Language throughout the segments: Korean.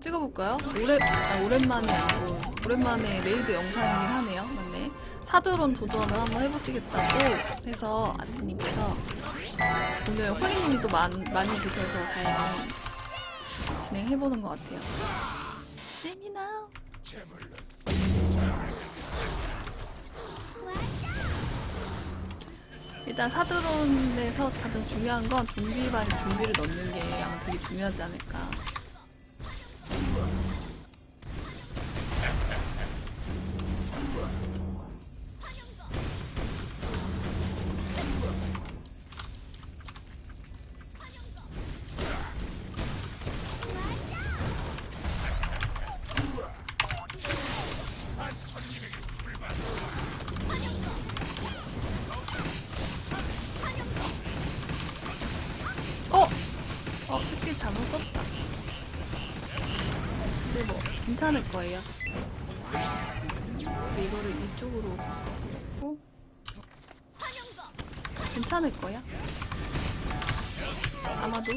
찍어볼까요? 오래, 아, 오랜만에 아니고 오랜만에 레이드 영상이긴 하네요. 맞네. 사드론 도전을 한번 해보시겠다고 해서 아트님께서 오늘 허리님이 또 많, 많이 드셔서 다행히 진행해보는 것 같아요. 세미나 일단 사드론에서 가장 중요한 건 좀비반에 좀비를 넣는 게 아마 되게 중요하지 않을까. 어! 어, 스킬 잘못 썼다. 뭐, 괜찮을 거예요. 이거를 이쪽으로 바꿔서 넣고. 괜찮을 거야. 아마도.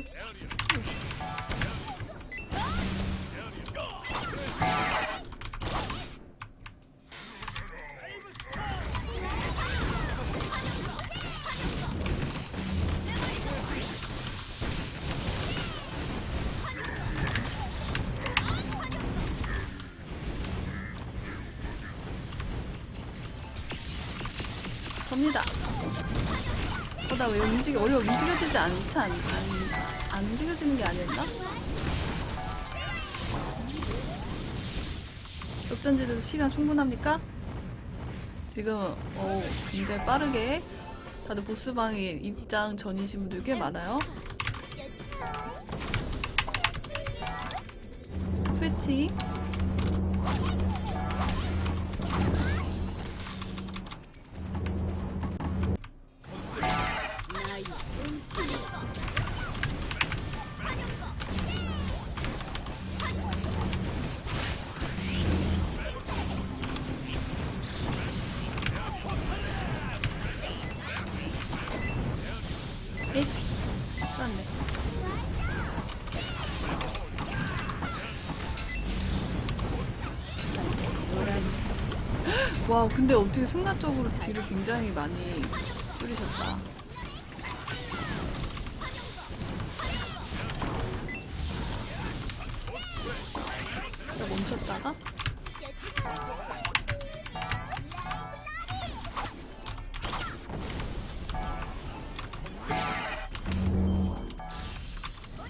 접니다. 어, 나 왜 움직여, 원래 움직여지지 않지, 않, 안, 안 움직여지는 게 아니었나? 역전지도 시간 충분합니까? 지금, 어 굉장히 빠르게 다들 보스방에 입장 전이신 분들 꽤 많아요. 스위치. 와, 근데 어떻게 순간적으로 뒤를 굉장히 많이 줄이셨다. 자, 멈췄다가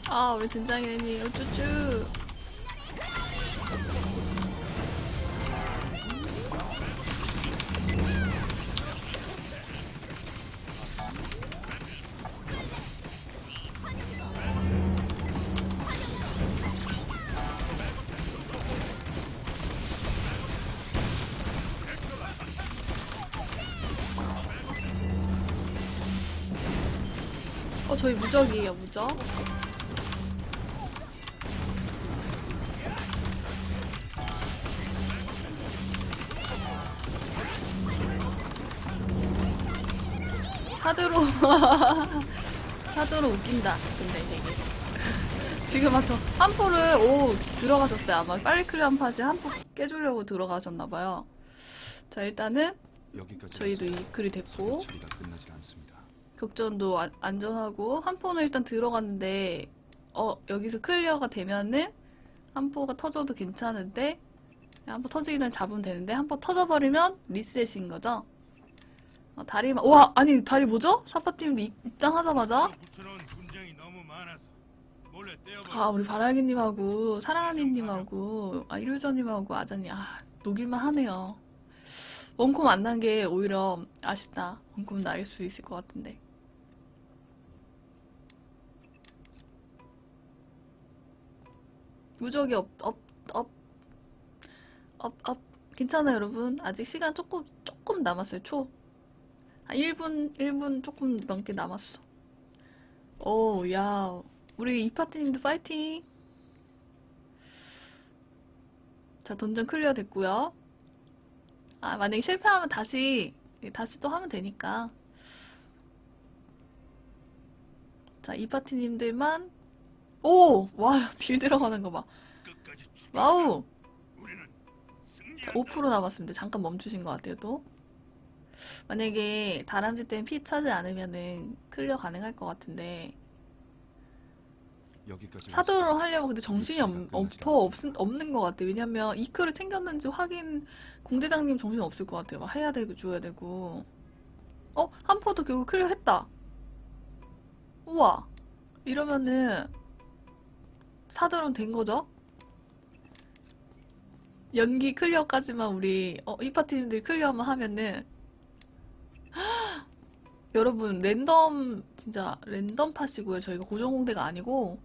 아, 우리 된장이님 우쭈쭈. 어, 저희 무적이에요, 무적. 사드로 사드로 웃긴다. 근데 되게 지금 아저 한포를 오 들어가셨어요. 아마 빨리 클리어한 팟이 한포 깨주려고 들어가셨나봐요. 자 일단은 저희도 이 글이 됐고 격전도 안, 안전하고 한 포는 일단 들어갔는데 어 여기서 클리어가 되면은 한 포가 터져도 괜찮은데 한포 터지기 전에 잡으면 되는데 한포 터져버리면 리셋인 거죠. 어, 다리만 와 아니 다리 뭐죠? 사파팀 입- 입장하자마자. 아 우리 바라기님하고 사랑하니님하고 아 이루저님하고 아자니 아 녹일만 하네요. 원콤 안 난 게 오히려 아쉽다. 원콤 나일 수 있을 것 같은데. 무적이 업, 업, 업, 업, 업. 괜찮아요, 여러분. 아직 시간 조금, 조금 남았어요, 초. 한 1분, 1분 조금 넘게 남았어. 오, 야. 우리 이파트님도 파이팅! 자, 던전 클리어 됐고요. 아, 만약에 실패하면 다시, 다시 또 하면 되니까. 자, 이 파티님들만, 오! 와, 딜 들어가는 거 봐. 와우! 자, 5% 남았습니다. 잠깐 멈추신 것 같아요, 또. 만약에 다람쥐 때문에 피 차지 않으면은 클리어 가능할 것 같은데 사도로 하려면 근데 정신이 없, 없, 더 없. 없는 것 같아요. 왜냐면 이크를 챙겼는지 확인 공대장님 정신 없을 것 같아요. 막 해야 되고 줘야 되고. 어? 한 포도 결국 클리어 했다. 우와. 이러면은 사도론 된 거죠? 연기 클리어까지만 우리 어, 이 파티님들이 클리어만 하면은 여러분 랜덤 진짜 랜덤 팟이고요. 저희가 고정 공대가 아니고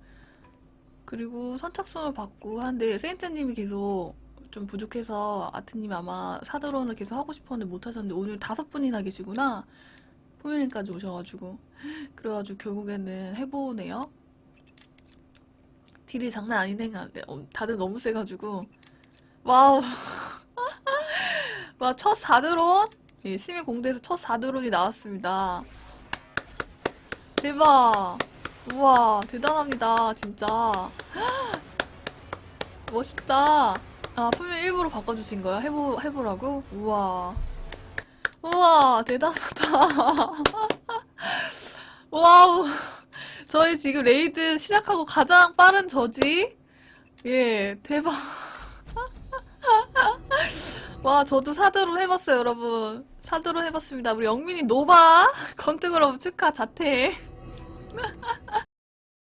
그리고 선착순을 받고 한데 세인트님이 계속 좀 부족해서 아트님이 아마 사드론을 계속 하고 싶었는데 못 하셨는데 오늘 다섯 분이나 계시구나. 포유님까지 오셔가지고 그래가지고 결국에는 해보네요. 딜이 장난 아니네. 어, 다들 너무 세가지고 와우. 와, 첫 4드론? 예, 심해 공대에서 첫 4드론이 나왔습니다. 대박. 우와, 대단합니다, 진짜. 멋있다. 아, 품명 일부러 바꿔주신 거야? 해보, 해보라고? 우와. 우와, 대단하다. 와우. 저희 지금 레이드 시작하고 가장 빠른 저지? 예, 대박. 와, 저도 사드론 해봤어요, 여러분. 사드론 해봤습니다. 우리 영민이 노바 건트그러브 축하 자퇴.